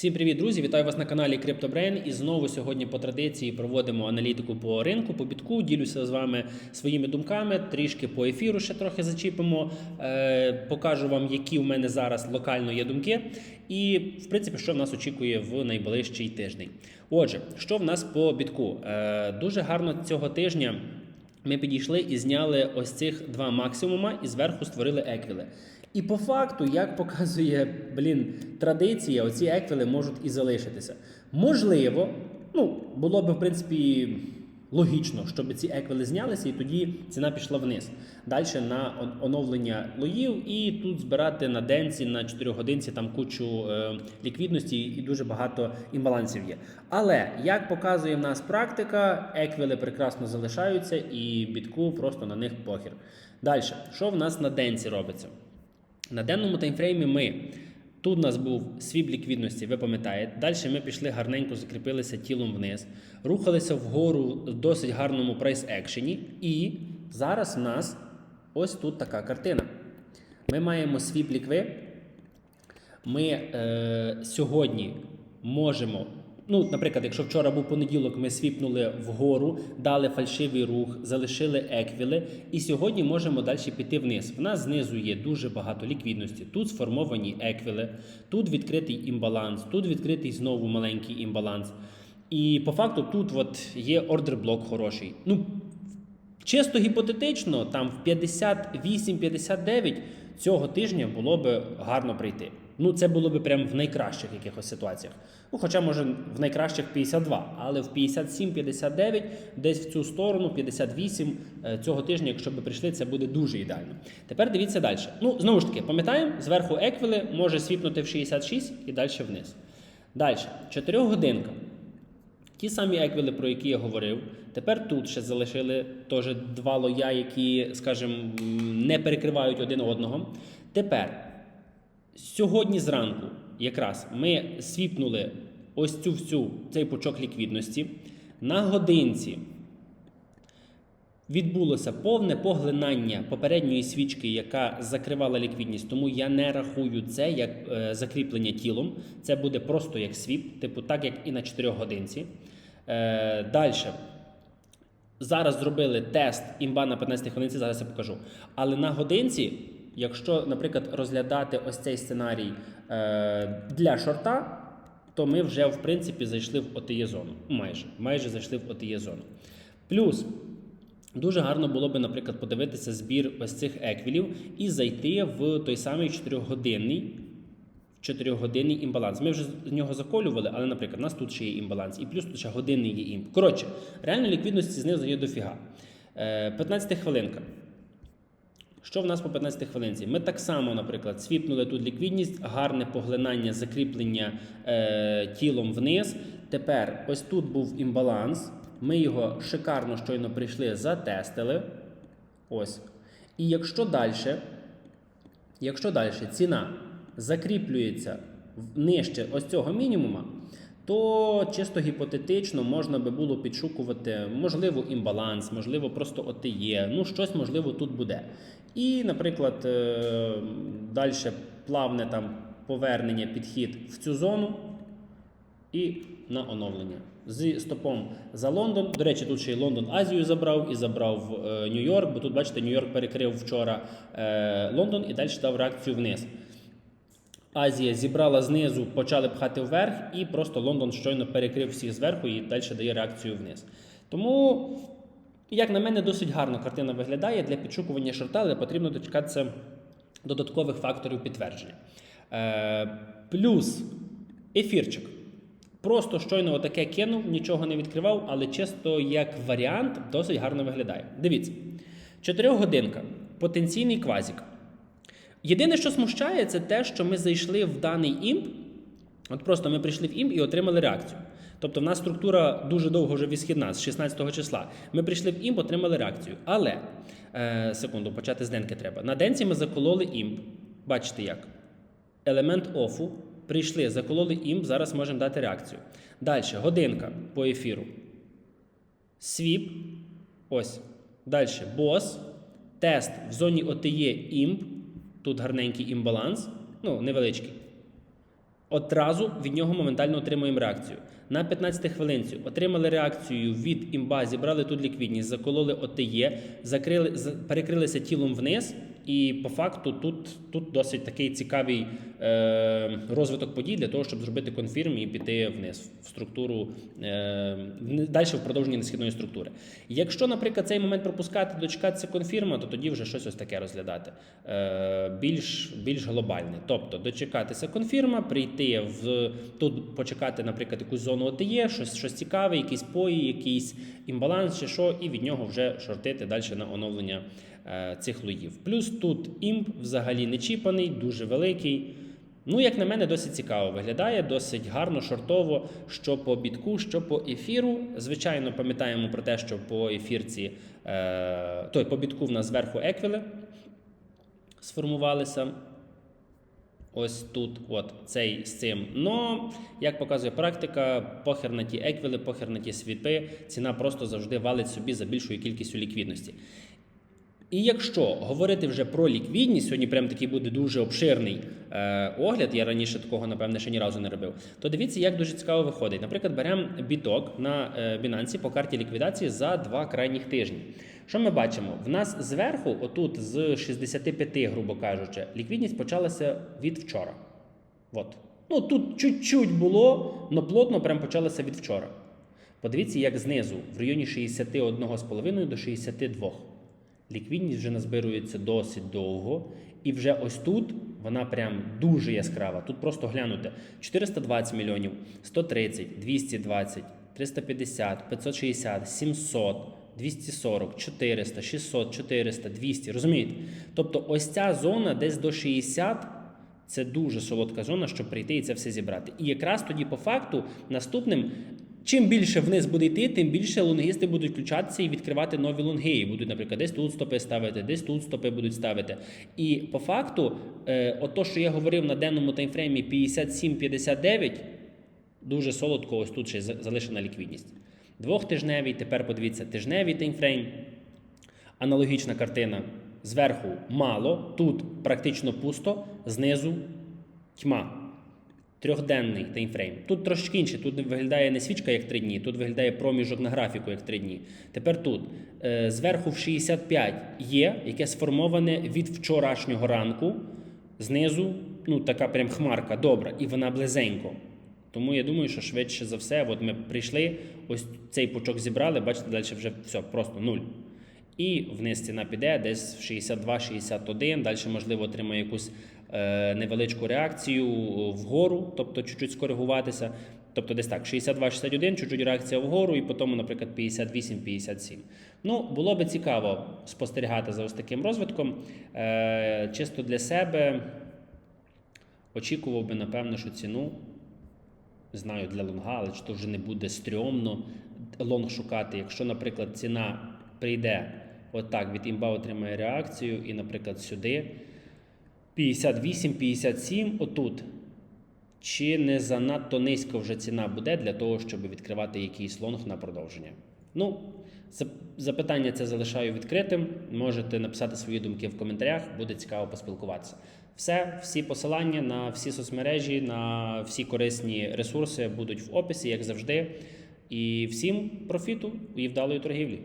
Всім привіт, друзі! Вітаю вас на каналі CryptoBrain. І знову сьогодні по традиції проводимо аналітику по ринку, по бітку. Ділюся з вами своїми думками. Трішки по ефіру ще трохи зачіпимо. Е, покажу вам, які в мене зараз локально є думки. І, в принципі, що в нас очікує в найближчий тиждень. Отже, що в нас по бітку? Е, дуже гарно цього тижня. Ми підійшли і зняли ось цих два максимума, і зверху створили еквіли. І по факту, як показує блін, традиція, оці еквіли можуть і залишитися. Можливо, ну було б в принципі логічно, щоб ці еквіли знялися, і тоді ціна пішла вниз. Далі на оновлення лоїв, і тут збирати на денці, на 4 годинці там кучу е, ліквідності і дуже багато імбалансів є. Але як показує в нас практика, еквіли прекрасно залишаються, і бітку просто на них похір. Далі, що в нас на денці робиться? На денному таймфреймі ми. Тут у нас був свіп ліквідності, ви пам'ятаєте. Далі ми пішли гарненько, закріпилися тілом вниз, рухалися вгору в досить гарному прайс-екшені. І зараз в нас ось тут така картина. Ми маємо свіп лікви. Ми е, сьогодні можемо. Ну, наприклад, якщо вчора був понеділок, ми свіпнули вгору, дали фальшивий рух, залишили еквіли, і сьогодні можемо далі піти вниз. В нас знизу є дуже багато ліквідності. Тут сформовані еквіли, тут відкритий імбаланс, тут відкритий знову маленький імбаланс. І по факту тут от є ордер-блок хороший. Ну, Чисто гіпотетично, там в 58-59 цього тижня було би гарно прийти. Ну, це було би прям в найкращих якихось ситуаціях. Ну, хоча, може, в найкращих 52, але в 57-59, десь в цю сторону, 58 е, цього тижня, якщо би прийшли, це буде дуже ідеально. Тепер дивіться далі. Ну, знову ж таки, пам'ятаємо, зверху еквіли може свіпнути в 66 і далі вниз. Далі, 4 годинка. Ті самі еквіли, про які я говорив. Тепер тут ще залишили теж два лоя, які, скажімо, не перекривають один одного. Тепер, сьогодні зранку, якраз ми свіпнули ось цю всю цей пучок ліквідності. На годинці відбулося повне поглинання попередньої свічки, яка закривала ліквідність. Тому я не рахую це як е, закріплення тілом. Це буде просто як свіп, типу так, як і на 4 годинці. Е, Далі. Зараз зробили тест імба на 15 хвилинці, зараз я покажу. Але на годинці, якщо, наприклад, розглядати ось цей сценарій е, для шорта, то ми вже в принципі зайшли в ОТЄ зону. Майже майже зайшли в ОТЄ зону. Плюс Дуже гарно було би, наприклад, подивитися збір ось цих еквілів і зайти в той самий 4-годинний, 4-годинний імбаланс. Ми вже з нього заколювали, але, наприклад, у нас тут ще є імбаланс, і плюс тут ще годинний є імп. Коротше, реально ліквідності знизу є дофіга. Е, 15 хвилинка. Що в нас по 15 хвилинці? Ми так само, наприклад, свіпнули тут ліквідність, гарне поглинання, закріплення е, тілом вниз. Тепер ось тут був імбаланс. Ми його шикарно щойно прийшли, затестили. Ось. І якщо далі, якщо далі ціна закріплюється нижче ось цього мінімума, то чисто гіпотетично можна би було підшукувати, можливо, імбаланс, можливо, просто ОТЄ, ну щось можливо тут буде. І, наприклад, далі плавне там повернення, підхід в цю зону і на оновлення. З стопом за Лондон. До речі, тут ще й Лондон Азію забрав і забрав е, Нью-Йорк, бо тут, бачите, Нью-Йорк перекрив вчора е, Лондон і далі дав реакцію вниз. Азія зібрала знизу, почали пхати вверх, і просто Лондон щойно перекрив всіх зверху і далі дає реакцію вниз. Тому, як на мене, досить гарно картина виглядає для підшукування шорта, але потрібно дочекатися додаткових факторів підтвердження. Е, плюс ефірчик. Просто щойно отаке кинув, нічого не відкривав, але чисто як варіант досить гарно виглядає. Дивіться, 4 годинка, потенційний квазік. Єдине, що смущає, це те, що ми зайшли в даний імп. От просто ми прийшли в імп і отримали реакцію. Тобто в нас структура дуже довго вже відсхідна, з 16 числа. Ми прийшли в імп, отримали реакцію. Але, е, секунду, почати з денки треба. На денці ми закололи імп. Бачите як? Елемент офу. Прийшли, закололи імп, зараз можемо дати реакцію. Далі, годинка по ефіру. Свіп. Ось. Далі бос. Тест в зоні ОТЄ імп. Тут гарненький імбаланс. Ну, невеличкий. Одразу від нього моментально отримуємо реакцію. На 15 хвилинці отримали реакцію від імба, зібрали тут ліквідність, закололи ОТЄ, закрили, перекрилися тілом вниз, і по факту тут, тут досить такий цікавий е, розвиток подій для того, щоб зробити конфірм і піти вниз в структуру е, далі в продовженні несхідної структури. Якщо, наприклад, цей момент пропускати, дочекатися конфірма, то тоді вже щось ось таке розглядати. Е, більш, більш глобальне. Тобто дочекатися конфірма, прийти в тут, почекати, наприклад, якусь зону ОТЄ, щось, щось цікаве, якісь пої, якийсь імбаланс чи що, і від нього вже шортити далі на оновлення цих лоїв. Плюс тут імп взагалі не чіпаний, дуже великий. Ну, як на мене, досить цікаво виглядає, досить гарно, шортово, що по бітку, що по ефіру. Звичайно, пам'ятаємо про те, що по ефірці, е, той по бітку в нас зверху еквіли сформувалися. Ось тут, от цей з цим. Но, як показує практика, похер на ті еквіли, похер на ті свіпи, ціна просто завжди валить собі за більшою кількістю ліквідності. І якщо говорити вже про ліквідність, сьогодні прям такий буде дуже обширний е, огляд, я раніше такого, напевне, ще ні разу не робив, то дивіться, як дуже цікаво виходить. Наприклад, беремо біток на е, Binance по карті ліквідації за два крайніх тижні. Що ми бачимо? В нас зверху, отут з 65, грубо кажучи, ліквідність почалася від вчора. От. Ну тут чуть-чуть було, але плотно прям почалося від вчора. Подивіться, як знизу, в районі 61,5 до 62. Ліквідність вже назбирується досить довго. І вже ось тут вона прям дуже яскрава. Тут просто глянути 420 мільйонів, 130, 220, 350, 560, 700, 240, 400, 600, 400, 200. Розумієте? Тобто ось ця зона десь до 60 це дуже солодка зона, щоб прийти і це все зібрати. І якраз тоді, по факту, наступним, чим більше вниз буде йти, тим більше лонгісти будуть включатися і відкривати нові лонги. І будуть, наприклад, десь тут стопи ставити, десь тут стопи будуть ставити. І по факту, е, от то, що я говорив на денному таймфреймі 57-59, дуже солодко, ось тут ще залишена ліквідність. Двохтижневий, тепер подивіться, тижневий таймфрейм. Аналогічна картина. Зверху мало, тут практично пусто, знизу тьма. Трьохденний таймфрейм. Тут трошечки інше. Тут виглядає не свічка як 3 дні, тут виглядає проміжок на графіку як 3 дні. Тепер тут е, зверху в 65 є, яке сформоване від вчорашнього ранку. Знизу, ну така прям хмарка добра, і вона близенько. Тому я думаю, що швидше за все, от ми прийшли, ось цей пучок зібрали, бачите, далі вже все, просто нуль. І вниз ціна піде десь в 62-61, далі, можливо, отримає якусь невеличку реакцію вгору, тобто чуть-чуть скоригуватися. Тобто десь так, 62-61, чуть-чуть реакція вгору, і потім, наприклад, 58-57. Ну, було би цікаво спостерігати за ось таким розвитком. Е, чисто для себе очікував би, напевно, що ціну знаю для лонга, але чи то вже не буде стрьомно лонг шукати. Якщо, наприклад, ціна прийде отак, від імба отримає реакцію, і, наприклад, сюди 58-57, отут. Чи не занадто низько вже ціна буде для того, щоб відкривати якийсь лонг на продовження? Ну, запитання це залишаю відкритим. Можете написати свої думки в коментарях, буде цікаво поспілкуватися. Все, всі посилання на всі соцмережі, на всі корисні ресурси будуть в описі, як завжди. І всім профіту і вдалої торгівлі.